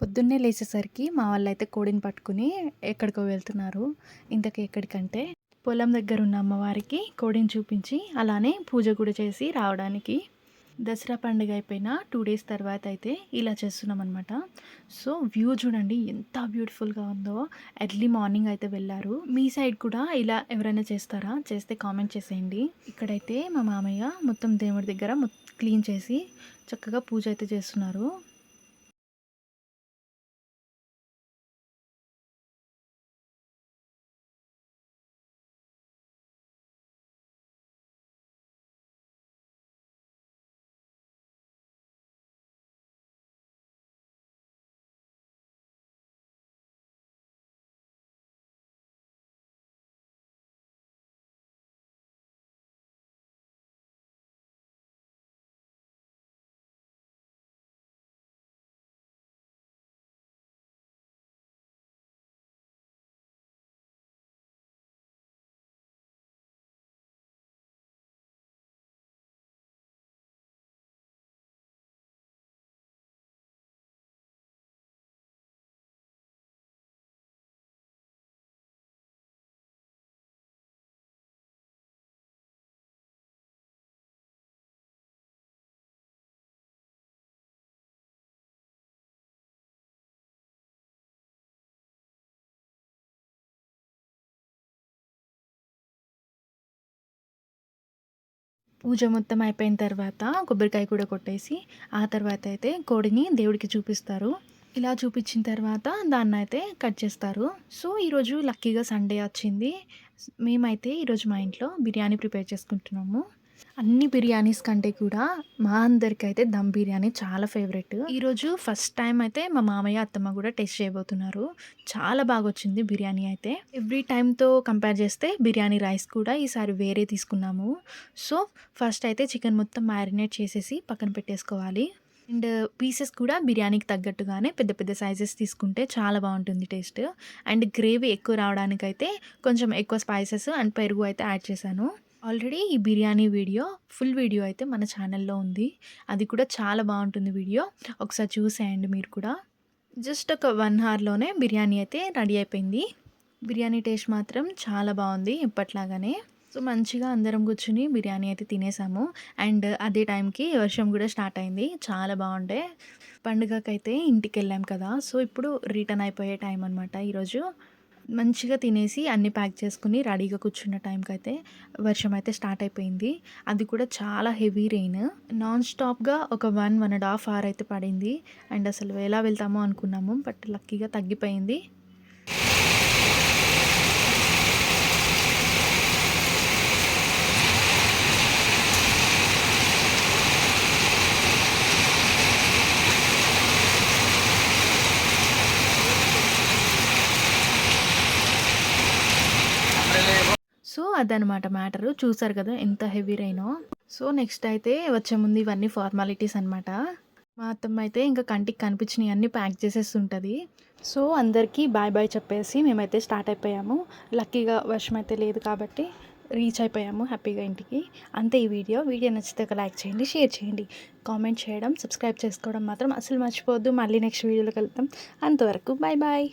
పొద్దున్నే లేచేసరికి మా వాళ్ళైతే కోడిని పట్టుకుని ఎక్కడికో వెళ్తున్నారు. ఇంతకీ ఎక్కడికంటే పొలం దగ్గర ఉన్న అమ్మవారికి కోడిని చూపించి అలానే పూజ కూడా చేసి రావడానికి. దసరా పండుగ అయిపోయిన టూ డేస్ తర్వాత అయితే ఇలా చేస్తున్నాం అనమాట సో వ్యూ చూడండి ఎంత బ్యూటిఫుల్గా ఉందో. ఎర్లీ మార్నింగ్ అయితే వెళ్ళారు. మీ సైడ్ కూడా ఇలా ఎవరైనా చేస్తారా? చేస్తే కామెంట్ చేసేయండి. ఇక్కడైతే మా మామయ్య మొత్తం దేవుడి దగ్గర క్లీన్ చేసి చక్కగా పూజ అయితే చేస్తున్నారు. పూజ మొత్తం అయిపోయిన తర్వాత కొబ్బరికాయ కూడా కొట్టేసి ఆ తర్వాత అయితే కోడిని దేవుడికి చూపిస్తారు. ఇలా చూపించిన తర్వాత దాన్ని అయితే కట్ చేస్తారు. సో ఈరోజు లక్కీగా సండే వచ్చింది. మేమైతే ఈరోజు మా ఇంట్లో బిర్యానీ ప్రిపేర్ చేసుకుంటున్నాము. అన్ని బిర్యానీస్ కంటే కూడా మా అందరికీ అయితే దమ్ బిర్యానీ చాలా ఫేవరెట్. ఈరోజు ఫస్ట్ టైం అయితే మా మామయ్య అత్తమ్మ కూడా టేస్ట్ చేయబోతున్నారు. చాలా బాగా వచ్చింది బిర్యానీ అయితే. ఎవ్రీ టైంతో కంపేర్ చేస్తే బిర్యానీ రైస్ కూడా ఈసారి వేరే తీసుకున్నాము. సో ఫస్ట్ అయితే చికెన్ మొత్తం మ్యారినేట్ చేసేసి పక్కన పెట్టేసుకోవాలి. అండ్ పీసెస్ కూడా బిర్యానీకి తగ్గట్టుగానే పెద్ద పెద్ద సైజెస్ తీసుకుంటే చాలా బాగుంటుంది టేస్ట్. అండ్ గ్రేవీ ఎక్కువ రావడానికైతే కొంచెం ఎక్కువ స్పైసెస్ అండ్ పెరుగు అయితే యాడ్ చేశాను. ఆల్రెడీ ఈ బిర్యానీ వీడియో ఫుల్ వీడియో అయితే మన ఛానల్లో ఉంది. అది కూడా చాలా బాగుంటుంది వీడియో. ఒకసారి చూసేయండి మీరు కూడా. జస్ట్ ఒక వన్ అవర్లోనే బిర్యానీ అయితే రెడీ అయిపోయింది. బిర్యానీ టేస్ట్ మాత్రం చాలా బాగుంది ఇప్పట్లాగానే. సో మంచిగా అందరం కూర్చుని బిర్యానీ అయితే తినేసాము. అండ్ అదే టైంకి వర్షం కూడా స్టార్ట్ అయింది. చాలా బాగుండే. పండుగకైతే ఇంటికి వెళ్ళాం కదా. సో ఇప్పుడు రిటర్న్ అయిపోయే టైం అనమాట ఈరోజు. మంచిగా తినేసి అన్నీ ప్యాక్ చేసుకుని రెడీగా కూర్చున్న టైంకి అయితే వర్షం అయితే స్టార్ట్ అయిపోయింది. అది కూడా చాలా హెవీ రెయిన్ నాన్ స్టాప్గా ఒక one one and half hour అయితే పడింది. అండ్ అసలు ఎలా వెళ్తామో అనుకున్నాము బట్ లక్కీగా తగ్గిపోయింది. సో అదనమాట మ్యాటరు. చూసారు కదా ఎంత హెవీ రైనో. సో నెక్స్ట్ అయితే వచ్చే ముందు ఇవన్నీ ఫార్మాలిటీస్ అనమాట మా అత్తమ్మ అయితే ఇంకా కంటికి కనిపించినవి అన్నీ ప్యాక్ చేసేస్తుంటుంది. సో అందరికీ బాయ్ బాయ్ చెప్పేసి మేమైతే స్టార్ట్ అయిపోయాము. లక్కీగా వర్షం అయితే లేదు కాబట్టి రీచ్ అయిపోయాము హ్యాపీగా ఇంటికి. అంతే ఈ వీడియో. వీడియో నచ్చితే ఒక లైక్ చేయండి షేర్ చేయండి. కామెంట్ చేయడం సబ్స్క్రైబ్ చేసుకోవడం మాత్రం అసలు మర్చిపోవద్దు. మళ్ళీ నెక్స్ట్ వీడియోలో కలుద్దాం. అంతవరకు బాయ్ బాయ్.